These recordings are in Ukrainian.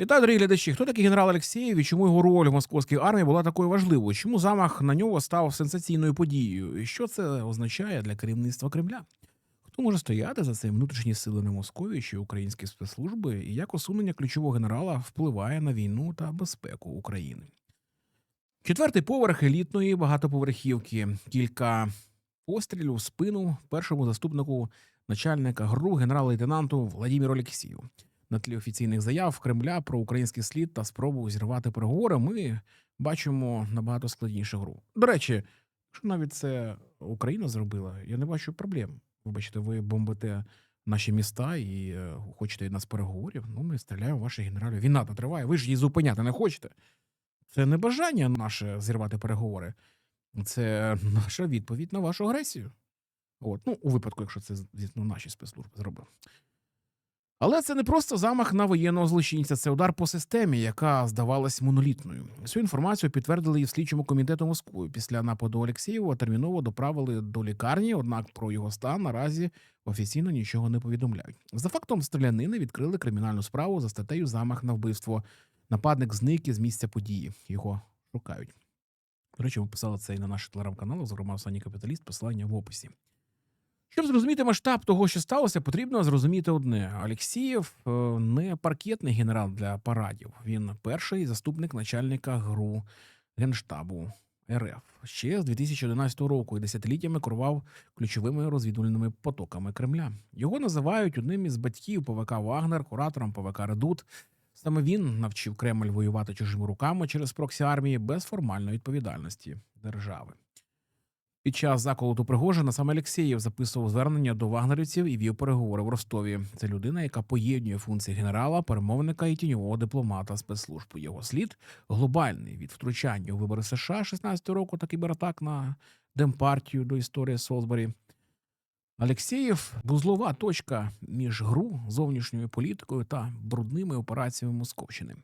Вітаю, дорогі глядачі. Хто такий генерал Алексєєв і чому його роль в московській армії була такою важливою? Чому замах на нього став сенсаційною подією? І що це означає для керівництва Кремля? Хто може стояти за цим внутрішні сили на Московії чи українські спецслужби, і як усунення ключового генерала впливає на війну та безпеку України? Четвертий поверх елітної багатоповерхівки. Кілька пострілів в спину першому заступнику начальника ГРУ генерал-лейтенанту Владимиру Олексію. На тлі офіційних заяв Кремля про український слід та спробу зірвати переговори, ми бачимо набагато складнішу гру. До речі, якщо навіть це Україна зробила, я не бачу проблем. Вибачте, ви бомбите наші міста і е, хочете нас переговорів. Ну, ми стріляємо ваших генералів. Війна то триває, ви ж її зупиняти не хочете. Це не бажання наше зірвати переговори, це наша відповідь на вашу агресію. От, ну, у випадку, якщо це звісно, наші спецслужби зробили. Але це не просто замах на воєнного злочинця, це удар по системі, яка здавалась монолітною. Цю інформацію підтвердили і в слідчому комітету Москви. Після нападу Олексєєва терміново доправили до лікарні, однак про його стан наразі офіційно нічого не повідомляють. За фактом стрілянини відкрили кримінальну справу за статтею замах на вбивство. Нападник зник із місця події. Його шукають. До речі, ми писали це і на наш телеграм-канал, зокрема останній капіталіст, посилання в описі. Щоб зрозуміти масштаб того, що сталося, потрібно зрозуміти одне: Алексієв е, не паркетний генерал для парадів. Він перший заступник начальника ГРУ Генштабу РФ. Ще з 2011 року і десятиліттями керував ключовими розвідувальними потоками Кремля. Його називають одним із батьків ПВК Вагнер, куратором ПВК Редут. Саме він навчив Кремль воювати чужими руками через проксі армії без формальної відповідальності держави. Під час заколоту Пригожина саме Алексєєв записував звернення до вагнерівців і вів переговори в Ростові. Це людина, яка поєднує функції генерала, перемовника і тіньового дипломата спецслужб. Його слід глобальний від втручання у вибори США 16 року та кібератак на демпартію до історії Солсбері. Алексєєв вузлова точка між гру, зовнішньою політикою та брудними операціями Московщини.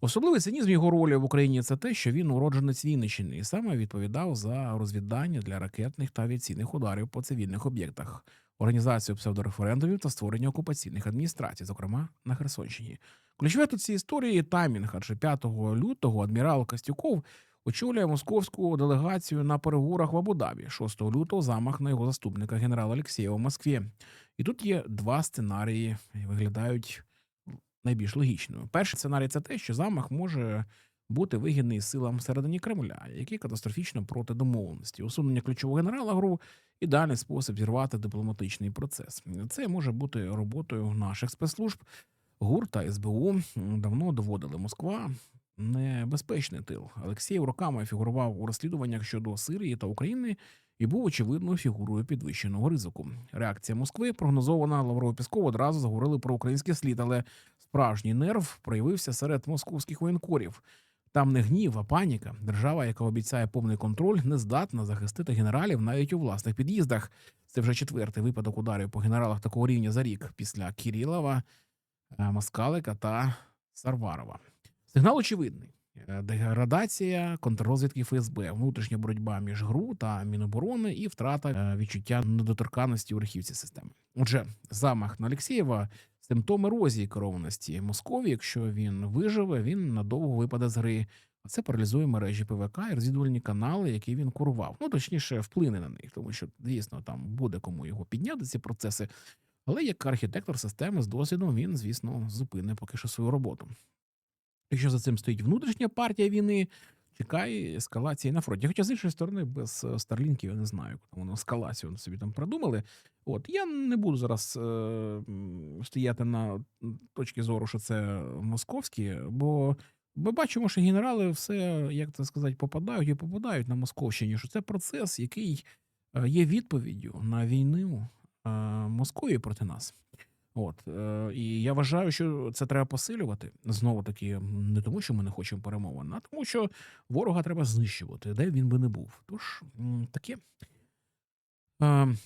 Особливий цинізм його ролі в Україні це те, що він уродженець Вінниччини і саме відповідав за розвіддання для ракетних та авіаційних ударів по цивільних об'єктах, організацію псевдореферендумів та створення окупаційних адміністрацій, зокрема на Херсонщині. Ключове тут цієї історії таймінг, адже 5 лютого адмірал Костюков очолює московську делегацію на переговорах в Абу-Дабі. 6 лютого замах на його заступника генерала Олексєєва в Москві. І тут є два сценарії, виглядають найбільш логічною. Перший сценарій це те, що замах може бути вигідний силам всередині Кремля, які катастрофічно проти домовленості. Усунення ключового генерала гру ідеальний спосіб зірвати дипломатичний процес. Це може бути роботою наших спецслужб. ГУР та СБУ давно доводили Москва. Небезпечний тил. Олексєєв роками фігурував у розслідуваннях щодо Сирії та України і був очевидною фігурою підвищеного ризику. Реакція Москви прогнозована Лаврова Піскова одразу заговорили про український слід, але справжній нерв проявився серед московських воєнкорів. Там не гнів, а паніка. Держава, яка обіцяє повний контроль, не здатна захистити генералів навіть у власних під'їздах. Це вже четвертий випадок ударів по генералах такого рівня за рік після Кірілова, е, Москалика та Сарварова. Сигнал очевидний. Е, Деградація контррозвідки ФСБ, внутрішня боротьба між ГРУ та Міноборони і втрата е, відчуття недоторканності у верхівці системи. Отже, замах на Алексєєва симптом ерозії керованості Московії. Якщо він виживе, він надовго випаде з гри. А це паралізує мережі ПВК і розвідувальні канали, які він курував. Ну точніше, вплине на них, тому що дійсно там буде кому його підняти ці процеси. Але як архітектор системи з досвідом він, звісно, зупине поки що свою роботу. Якщо за цим стоїть внутрішня партія війни, чекає ескалації на фронті. Хоча з іншої сторони, без е, старлінків я не знаю, воно ескалацію собі там продумали. От я не буду зараз е, стояти на точці зору, що це московські, бо ми бачимо, що генерали все, як це сказати, попадають і попадають на Московщині. Що це процес, який е, є відповіддю на війну е, проти нас. От е, і я вважаю, що це треба посилювати знову таки, не тому, що ми не хочемо перемовин, а тому, що ворога треба знищувати, де він би не був. Тож таке. Е,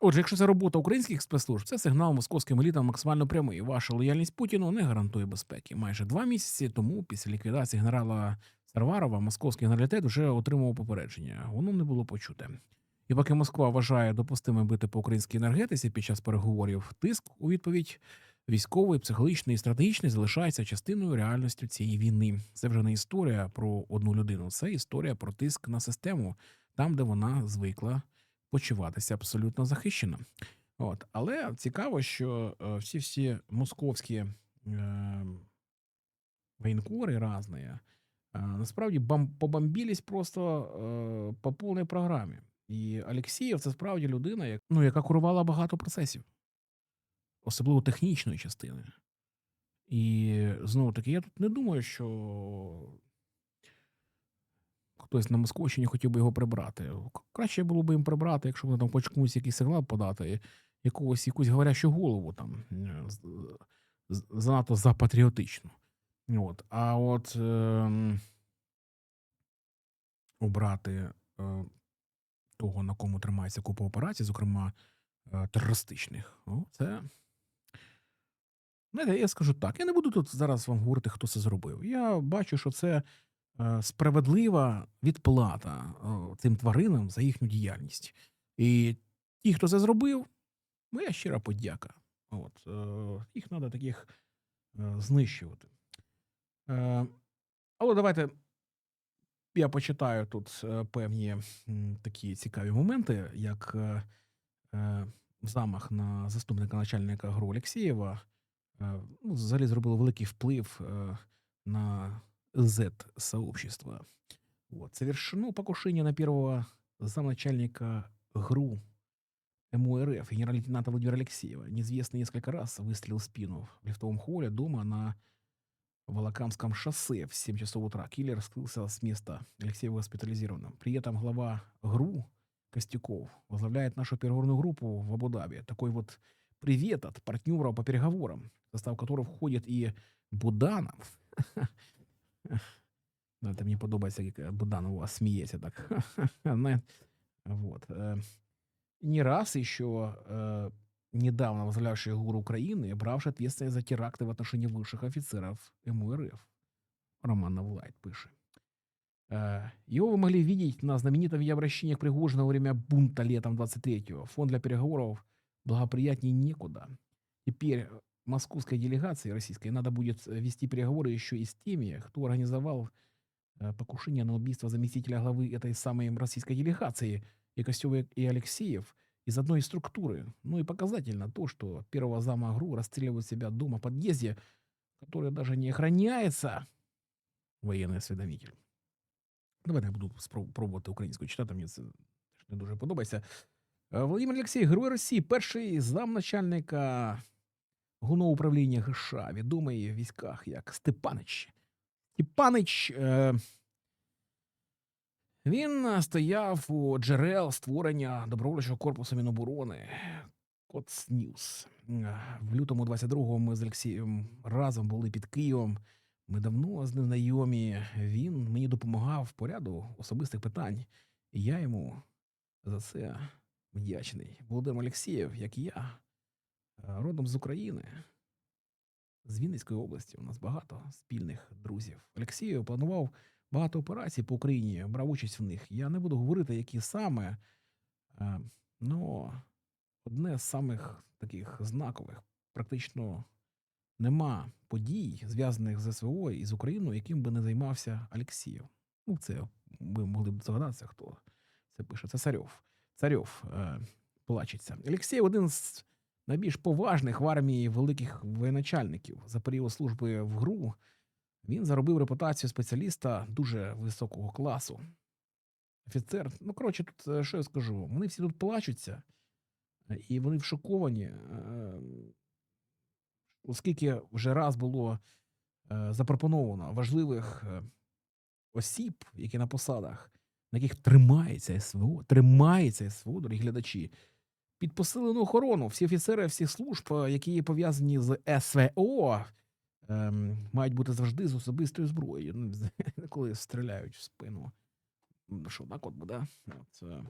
Отже, якщо це робота українських спецслужб, це сигнал московським елітам максимально прямий. Ваша лояльність Путіну не гарантує безпеки. Майже два місяці тому, після ліквідації генерала Сарварова, московський генералітет вже отримував попередження. Воно не було почуте. І поки Москва вважає допустимим бити по українській енергетиці під час переговорів, тиск у відповідь військовий, психологічний і стратегічний залишається частиною реальності цієї війни. Це вже не історія про одну людину, це історія про тиск на систему, там, де вона звикла почуватися абсолютно захищена. От. Але цікаво, що е, всі всі московські е, воєнкори різні, е, насправді бам, побомбілись просто е, по повній програмі. І Олексієв це справді людина, як, ну, яка курувала багато процесів, особливо технічної частини. І знову таки, я тут не думаю, що хтось на Московщині хотів би його прибрати. Краще було б їм прибрати, якщо вони там хоч комусь якийсь сигнал подати, якогось якусь говорящу голову там е, занадто запатріотичну. От. А от ем, обрати е, того, на кому тримається купа операцій, зокрема е, терористичних, це. Знаєте, я скажу так. Я не буду тут зараз вам говорити, хто це зробив. Я бачу, що це е, справедлива відплата цим тваринам за їхню діяльність. І ті, хто це зробив, моя щира подяка. От, е, їх треба таких знищувати. Але давайте я почитаю тут е, певні такі цікаві моменти, як е, е, замах на заступника начальника ГРУ Олексєєва е, ну, взагалі зробило великий вплив на Z-сообщество. Вот. Совершено покушение на первого замначальника ГРУ МУРФ генерал-лейтенанта Владимира Алексеева. Неизвестный несколько раз выстрелил в спину в лифтовом холле дома на Волокамском шоссе в 7 часов утра. Киллер скрылся с места. Алексеев госпитализирован. При этом глава ГРУ Костюков возглавляет нашу переговорную группу в Абу-Даби. Такой вот привет от партнера по переговорам, в состав которого входит и Буданов. Ну, это мені подобається, як Буданов у вас сміється так. Знає- Вот. э, Не раз еще э, недавно возглавлявший ГУР Украины, бравший ответственность за теракты в отношении высших офицеров МУРФ. Роман Навлайт пишет. Э, Его вы могли видеть на знаменитом видеообращении к Пригожину во время бунта летом 23-го. Фон для переговоров благоприятнее некуда. Теперь московской делегации российской надо будет э, вести переговоры еще и с теми, кто организовал э, покушение на убийство заместителя главы этой самой российской делегации и Костёва и Алексеев из одной структуры. Ну и показательно то, что первого зама ГРУ расстреливают себя дома в подъезде, который даже не охраняется воєнний осведомитель. Давайте я буду спро- пробувати українською читати, мені це теж не дуже подобається. Е, Володимир Олексій, Герой Росії, перший замначальника головного управління ГШ, відомий в військах як Степанич. Степанич. Е, він стояв у джерел створення добровольчого корпусу Міноборони Коц Ньюс. В лютому 22-го ми з Олексієм разом були під Києвом. Ми давно з ним знайомі. Він мені допомагав в поряду особистих питань. І я йому за це вдячний. Володимир Олексієв, як і я, е, родом з України, з Вінницької області. У нас багато спільних друзів. Олексієв планував багато операцій по Україні, брав участь в них. Я не буду говорити, які саме. е, Ну, одне з самих таких знакових, практично нема подій, зв'язаних з СВО і з Україною, яким би не займався Алексієв. Ну, це ви могли б здогадатися, хто це пише. Це Царьов. Царьов е, плачеться. Олексій один з найбільш поважних в армії великих воєначальників за період служби в ГРУ. Він заробив репутацію спеціаліста дуже високого класу. Офіцер, ну коротше, тут е, що я скажу? Вони всі тут плачуться, і вони вшоковані, е, оскільки вже раз було е, запропоновано важливих осіб, які на посадах, на яких тримається СВО, тримається СВО, дорогі глядачі, під посилену охорону. Всі офіцери всіх служб, які є пов'язані з СВО, мають бути завжди з особистою зброєю. Ну, коли стріляють в спину. Ну, Що так от буде? От, е,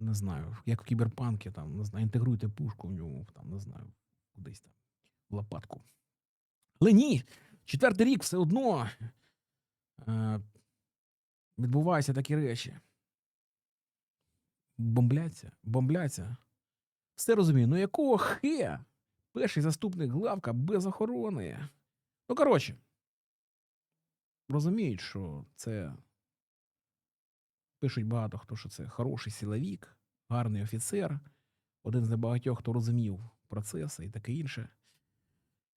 не знаю, як в кіберпанкі, там, не знаю, інтегруйте пушку в ньому, там, не знаю, кудись там, в лопатку. Але ні, четвертий рік все одно е, відбуваються такі речі. Бомбляться, бомбляться. Все розумію. Ну якого хе Перший заступник главка без охорони. Ну, коротше, розуміють, що це пишуть багато хто, що це хороший силовік, гарний офіцер, один з небагатьох, хто розумів процеси і таке інше.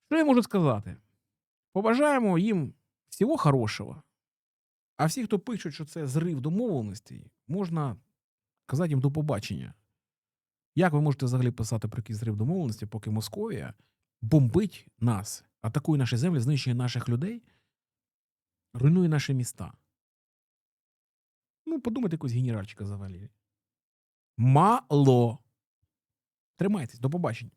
Що я можу сказати? Побажаємо їм всього хорошого. А всі, хто пишуть, що це зрив домовленостей, можна казати їм до побачення. Як ви можете взагалі писати про якийсь зрив домовленості, поки Московія бомбить нас, атакує наші землі, знищує наших людей, руйнує наші міста? Ну, подумайте, якось генеральчика завалили. Мало. Тримайтесь, до побачення.